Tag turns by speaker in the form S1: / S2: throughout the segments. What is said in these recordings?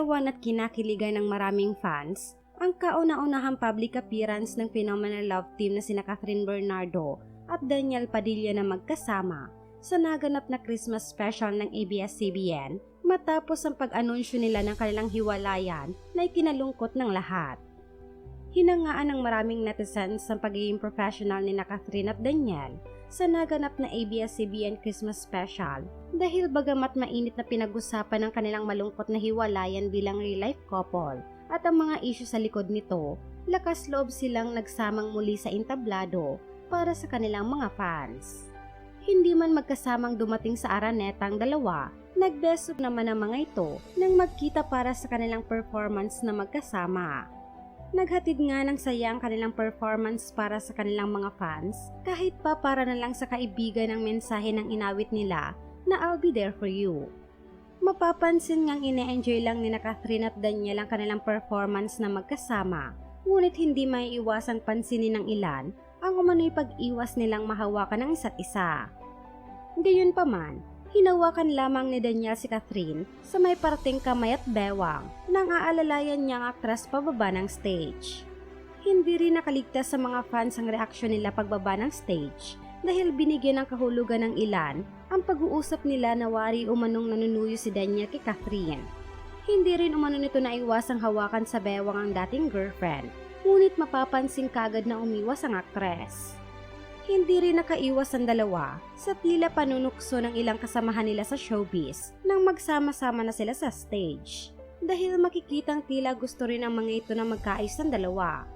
S1: Iniyawan at kinakiligan ng maraming fans ang kauna-unahang public appearance ng phenomenal love team na sina Catherine Bernardo at Daniel Padilla na magkasama sa naganap na Christmas special ng ABS-CBN matapos ang pag-anunsyo nila ng kanilang hiwalayan na ikinalungkot ng lahat. Hinangaan ng maraming netizens ang pagiging professional ni na Catherine at Daniel sa naganap na ABS-CBN Christmas special dahil bagamat mainit na pinag-usapan ng kanilang malungkot na hiwalayan bilang real-life couple at ang mga isyu sa likod nito, lakas loob silang nagsamang muli sa entablado para sa kanilang mga fans. Hindi man magkasamang dumating sa Araneta ang dalawa, nagbeso naman ang mga ito nang magkita para sa kanilang performance na magkasama. Naghatid nga ng saya ang kanilang performance para sa kanilang mga fans kahit pa para na lang sa kaibigan ng mensahe ng inawit nila na I'll be there for you. Mapapansin ngang ine-enjoy lang ni na Catherine at Daniel ang kanilang performance na magkasama, ngunit hindi may iwasan pansinin ng ilan ang umano'y pag-iwas nilang mahawakan ng isa't isa. Gayon pa man, hinawakan lamang ni Daniel si Catherine sa may parting kamay at bewang nang aalalayan niyang aktres pababa ng stage. Hindi rin nakaligtas sa mga fans ang reaksyon nila pagbaba ng stage dahil binigyan ng kahulugan ng ilan ang pag-uusap nila na wari umanong nanunuyo si Daniel kay Catherine. Hindi rin umano nito na iwasang hawakan sa bewang ang dating girlfriend, ngunit mapapansin kagad na umiwas ang aktres. Hindi rin nakaiwas ang dalawa sa tila panunukso ng ilang kasamahan nila sa showbiz nang magsama-sama na sila sa stage. Dahil makikitang tila gusto rin ang mga ito na magkaayos ng dalawa.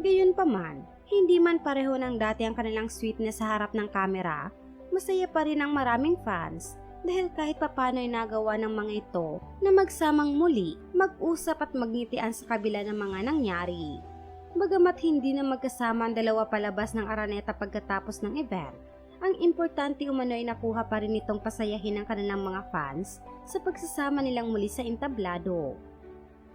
S1: Gayon pa man, hindi man pareho ng dati ang kanilang sweetness sa harap ng kamera, masaya pa rin ang maraming fans dahil kahit papano ay nagawa ng mga ito na magsamang muli, mag-usap at magngitian sa kabila ng mga nangyari. Bagamat hindi na magkasama ang dalawa palabas ng Araneta pagkatapos ng event, ang importante umano ay nakuha pa rin itong pasayahin ng kanilang mga fans sa pagsasama nilang muli sa entablado.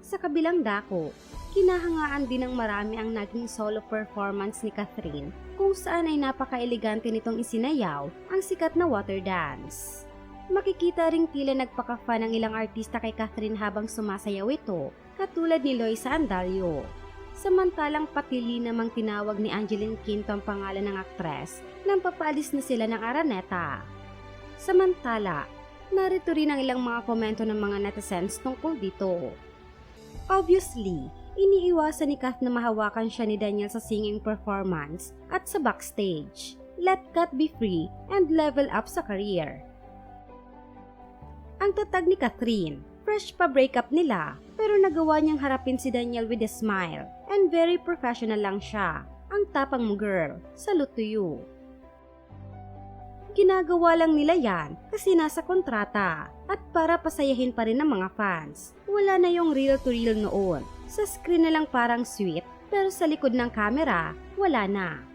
S1: Sa kabilang dako, kinahangaan din ng marami ang naging solo performance ni Catherine kung saan ay napaka-elegante nitong isinayaw ang sikat na water dance. Makikita ring tila nagpaka-fan ng ilang artista kay Catherine habang sumasayaw ito, katulad ni Loisa Andalio. Samantalang patili namang tinawag ni Angeline Quinto ang pangalan ng aktres nang papaalis na sila ng Araneta. Samantala, narito rin ang ilang mga komento ng mga netizens tungkol dito. Obviously, iniiwasan ni Kath na mahawakan siya ni Daniel sa singing performance at sa backstage. Let Kat be free and level up sa career. Ang tatag ni Catherine, fresh pa breakup nila, pero nagawa niyang harapin si Daniel with a smile and very professional lang siya. Ang tapang mo girl, salute to you. Ginagawa lang nila yan kasi nasa kontrata at para pasayahin pa rin ng mga fans. Wala na yung real to real noon. Sa screen na lang parang sweet pero sa likod ng camera, wala na.